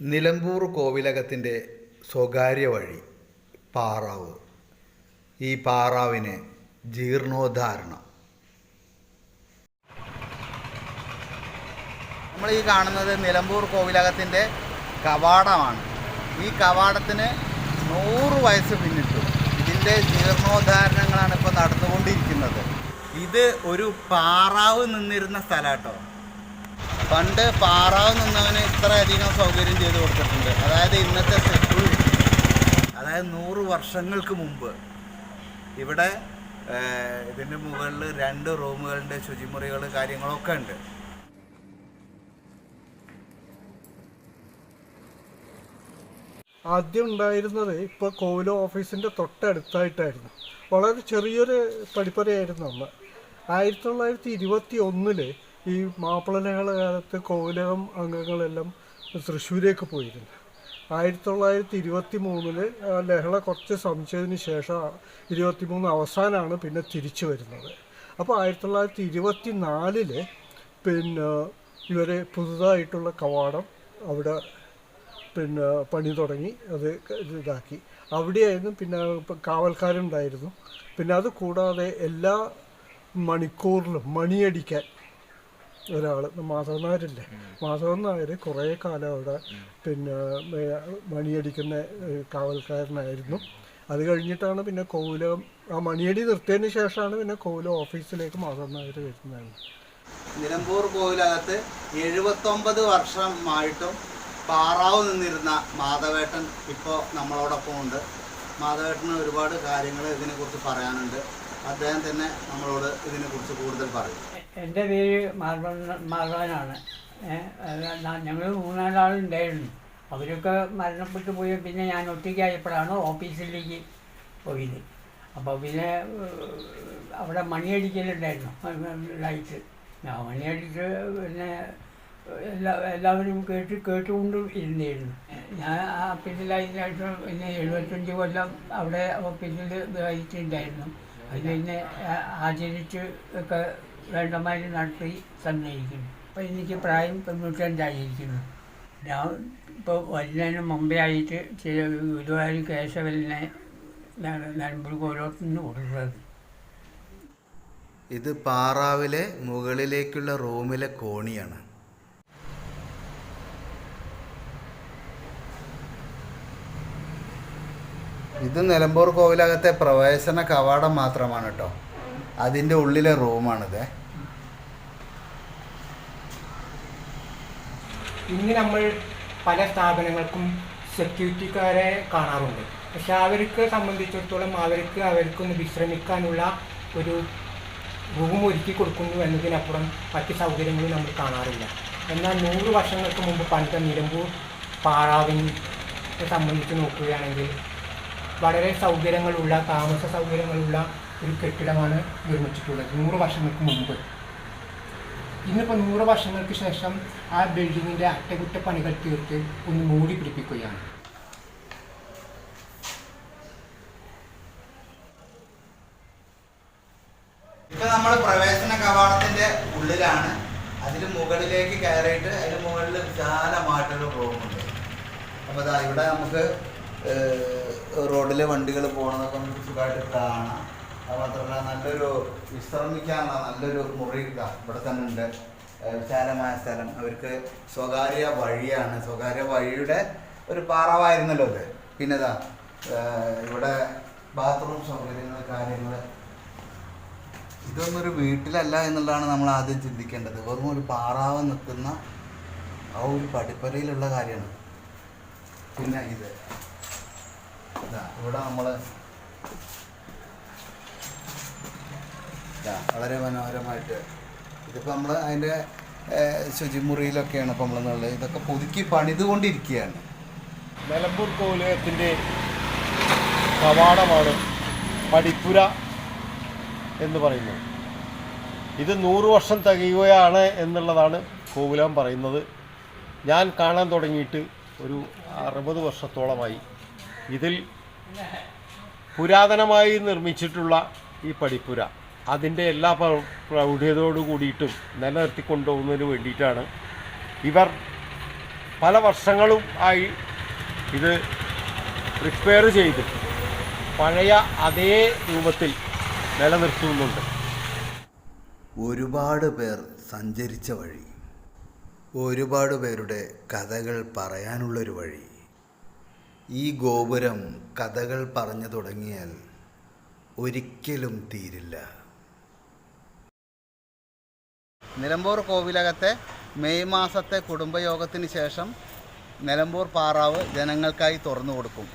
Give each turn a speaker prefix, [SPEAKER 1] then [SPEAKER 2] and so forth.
[SPEAKER 1] നിലമ്പൂർ കോവിലകത്തിന്റെ സ്വകാര്യ വഴി പാറാവ്. ഈ പാറാവിന് ജീർണോദ്ധാരണം. നമ്മൾ ഈ കാണുന്നത് നിലമ്പൂർ കോവിലകത്തിന്റെ കവാടമാണ്. ഈ കവാടത്തിന് നൂറ് വയസ്സ് പിന്നിട്ടു. ഇതിന്റെ ജീർണോദ്ധാരണങ്ങളാണ് ഇപ്പോൾ നടന്നുകൊണ്ടിരിക്കുന്നത്. ഇത് ഒരു പാറാവ് നിന്നിരുന്ന സ്ഥലമാട്ടോ പണ്ട് പാറാവ് നിന്നവന് ഇത്രയധികം സൗകര്യം ചെയ്ത് കൊടുത്തിട്ടുണ്ട്. അതായത് ഇന്നത്തെ സെറ്റിൽ അതായത് നൂറ് വർഷങ്ങൾക്ക് മുമ്പ് ഇവിടെ ഇതിന്റെ മുകളിൽ രണ്ട് റൂമുകളുടെ ശുചിമുറികൾ കാര്യങ്ങളൊക്കെ ഉണ്ട്.
[SPEAKER 2] ആദ്യം ഉണ്ടായിരുന്നത് ഇപ്പോൾ കോവിലോ ഓഫീസിന്റെ തൊട്ടടുത്തായിട്ടായിരുന്നു. വളരെ ചെറിയൊരു പടിപ്പറയായിരുന്നു അന്ന്. ആയിരത്തി തൊള്ളായിരത്തി ഇരുപത്തി ഒന്നിൽ ഈ മാപ്പിളനകള കാലത്ത് കോവിലകം അംഗങ്ങളെല്ലാം തൃശ്ശൂരേക്ക് പോയിരുന്നു. ആയിരത്തി തൊള്ളായിരത്തി ഇരുപത്തി മൂന്നിൽ ലഹള കുറച്ച് സംശയത്തിന് ശേഷം ഇരുപത്തി മൂന്ന് അവസാനമാണ് പിന്നെ തിരിച്ചു വരുന്നത്. അപ്പോൾ ആയിരത്തി തൊള്ളായിരത്തി ഇരുപത്തി നാലിൽ പിന്നെ ഇവർ പുതുതായിട്ടുള്ള കവാടം അവിടെ പിന്നെ പണി തുടങ്ങി അത് ഇതാക്കി. അവിടെയായിരുന്നു പിന്നെ കാവൽക്കാരുണ്ടായിരുന്നു. പിന്നെ അത് കൂടാതെ എല്ലാ മണിക്കൂറിലും മണിയടിക്കാൻ ഒരാൾ മാധവൻ നായരില്ലേ മാധവൻ നായർ കുറേ കാലം അവിടെ പിന്നെ മണിയടിക്കുന്ന കാവൽക്കാരനായിരുന്നു. അത് കഴിഞ്ഞിട്ടാണ് പിന്നെ കോവിലം ആ മണിയടി നിർത്തിയതിന് ശേഷമാണ് പിന്നെ കോവിലം ഓഫീസിലേക്ക് മാധവൻ നായർ വരുന്നത്.
[SPEAKER 1] നിലമ്പൂർ കോവിലകത്ത് എഴുപത്തൊമ്പത് വർഷമായിട്ടും പാറാവ് നിന്നിരുന്ന മാധവേട്ടൻ ഇപ്പോൾ നമ്മളോടൊപ്പം ഉണ്ട് മാധവേട്ടന് ഒരുപാട് കാര്യങ്ങൾ ഇതിനെക്കുറിച്ച് പറയാനുണ്ട്. അദ്ദേഹം തന്നെ നമ്മളോട് ഇതിനെക്കുറിച്ച് കൂടുതൽ പറയും.
[SPEAKER 3] എന്റെ പേര് മാധവൻ മാർബാനാണ് ഞങ്ങൾ മൂന്നാലാളുണ്ടായിരുന്നു അവരൊക്കെ മരണപ്പെട്ടു പോയി പിന്നെ ഞാൻ ഒറ്റയ്ക്കായപ്പോഴാണ് ഓഫീസിലേക്ക് പോയത്. അപ്പോൾ പിന്നെ അവിടെ മണിയടിക്കലുണ്ടായിരുന്നു ലൈറ്റ്. ഞാൻ മണിയടിച്ച് പിന്നെ എല്ലാ എല്ലാവരും കേട്ട് കേട്ടുകൊണ്ട് ഇരുന്നിരുന്നു. ഞാൻ ആ ഓഫീസിലായിട്ട് പിന്നെ എഴുപത്തഞ്ച് കൊല്ലം അവിടെ ഓഫീസിൽ ഇതായിട്ടുണ്ടായിരുന്നു അത് പിന്നെ ആചരിച്ച് ഒക്കെ വേണ്ടമാതിരി നടത്തി തന്നിരിക്കുന്നു. അപ്പോൾ എനിക്ക് പ്രായം തൊണ്ണൂറ്റഞ്ചായിരിക്കുന്നു. ഞാൻ ഇപ്പോൾ വരുന്നതിന് മുമ്പേ ആയിട്ട് ചില ഗുരുവായൂർ കേശവലിനെ നിലമ്പൂർ ഓരോരുത്തരും കൊടുത്തത്.
[SPEAKER 1] ഇത് പാറാവിലെ മുകളിലേക്കുള്ള റൂമിലെ കോണിയാണ്. ഇത് നിലമ്പൂർ കോവിലകത്തെ പ്രവേശന കവാടം മാത്രമാണ് കേട്ടോ. അതിന്റെ ഉള്ളിലെ റൂമാണിത്.
[SPEAKER 4] ഇന്ന് നമ്മൾ പല സ്ഥാപനങ്ങൾക്കും സെക്യൂരിറ്റിക്കാരെ കാണാറുണ്ട്. പക്ഷെ അവർക്ക് സംബന്ധിച്ചിടത്തോളം അവർക്ക് അവർക്കൊന്ന് വിശ്രമിക്കാനുള്ള ഒരു റൂം ഒരുക്കി കൊടുക്കുന്നു എന്നതിനപ്പുറം മറ്റ് സൗകര്യങ്ങളും നമ്മൾ കാണാറില്ല. എന്നാൽ നൂറ് വർഷങ്ങൾക്ക് മുമ്പ് പണ്ട് നിലമ്പൂർ പാറാവിനെ സംബന്ധിച്ച് നോക്കുകയാണെങ്കിൽ വളരെ സൗകര്യങ്ങളുള്ള താമസ സൗകര്യങ്ങളുള്ള ഒരു കെട്ടിടമാണ് നിർമ്മിച്ചിട്ടുള്ളത് നൂറ് വർഷങ്ങൾക്ക് മുമ്പ്. ഇന്നിപ്പോൾ നൂറ് വർഷങ്ങൾക്ക് ശേഷം ആ ബിൽഡിങ്ങിന്റെ അറ്റകുറ്റപ്പണികൾ തീർത്ത് ഒന്ന് മൂടി പിടിപ്പിക്കുകയാണ്.
[SPEAKER 1] ഇപ്പൊ നമ്മൾ പ്രവേശന കവാടത്തിന്റെ ഉള്ളിലാണ്. അതിന് മുകളിലേക്ക് കയറിയിട്ട് അതിന് മുകളിൽ വിശാലമായിട്ടൊരു റൂമുണ്ട്. അപ്പോൾ അതാ ഇവിടെ നമുക്ക് റോഡിലെ വണ്ടികൾ പോകണതൊക്കെ നമുക്ക് സുഖമായിട്ട് കാണാം. അത് മാത്രമല്ല നല്ലൊരു വിശ്രമിക്കാനുള്ള നല്ലൊരു മുറി ഇവിടെ തന്നെ ഉണ്ട്. വിശാലമായ സ്ഥലം. അവർക്ക് സ്വകാര്യ വഴിയാണ്. സ്വകാര്യ വഴിയുടെ ഒരു പാറവായിരുന്നല്ലോ അത് പിന്നെതാ ഇവിടെ ബാത്റൂം സൗകര്യങ്ങൾ കാര്യങ്ങൾ. ഇതൊന്നും ഒരു വീട്ടിലല്ല എന്നുള്ളതാണ് നമ്മൾ ആദ്യം ചിന്തിക്കേണ്ടത്. വെറും ഒരു പാറാവ് നിൽക്കുന്ന ആ ഒരു പടിപ്പരയിലുള്ള കാര്യമാണ്. പിന്നെ ഇത്. ഇതാ ഇവിടെ നമ്മൾ വളരെ മനോഹരമായിട്ട്. ഇതിപ്പോൾ നമ്മൾ അതിന്റെ ശുചിമുറിയിലൊക്കെയാണ് ഇപ്പോൾ നമ്മളെന്നുള്ളത്. ഇതൊക്കെ പുതുക്കി പണിതുകൊണ്ടിരിക്കുകയാണ്.
[SPEAKER 5] നിലമ്പൂർ കോവിലകത്തിന്റെ കവാടമാണ് പടിപ്പുര എന്ന് പറയുന്നത്. ഇത് നൂറ് വർഷം തികയുകയാണ് എന്നുള്ളതാണ് കോവിലം പറയുന്നത്. ഞാൻ കാണാൻ തുടങ്ങിയിട്ട് ഒരു അറുപത് വർഷത്തോളമായി. ഇതിൽ പുരാതനമായി നിർമ്മിച്ചിട്ടുള്ള ഈ പടിപ്പുര. അതിന്റെ എല്ലാ പ്ര- പ്രൗഢിയതോടു കൂടിയിട്ടും നിലനിർത്തിക്കൊണ്ടുപോകുന്നതിന് വേണ്ടിയിട്ടാണ്. ഇവർ പല വർഷങ്ങളും ആയി ഇത് റിപ്പയർ ചെയ്ത് പഴയ അതേ രൂപത്തിൽ നിലനിർത്തുന്നുണ്ട്.
[SPEAKER 1] ഒരുപാട് പേർ സഞ്ചരിച്ച വഴി ഒരുപാട് പേരുടെ കഥകൾ പറയാനുള്ളൊരു വഴി. ഈ ഗോപുരം കഥകൾ പറഞ്ഞു തുടങ്ങിയാൽ ഒരിക്കലും തീരില്ല. നിലമ്പൂർ കോവിലകത്തെ മെയ് മാസത്തെ കുടുംബയോഗത്തിന് ശേഷം നിലമ്പൂർ പാറാവ് ജനങ്ങൾക്കായി തുറന്നു കൊടുക്കും.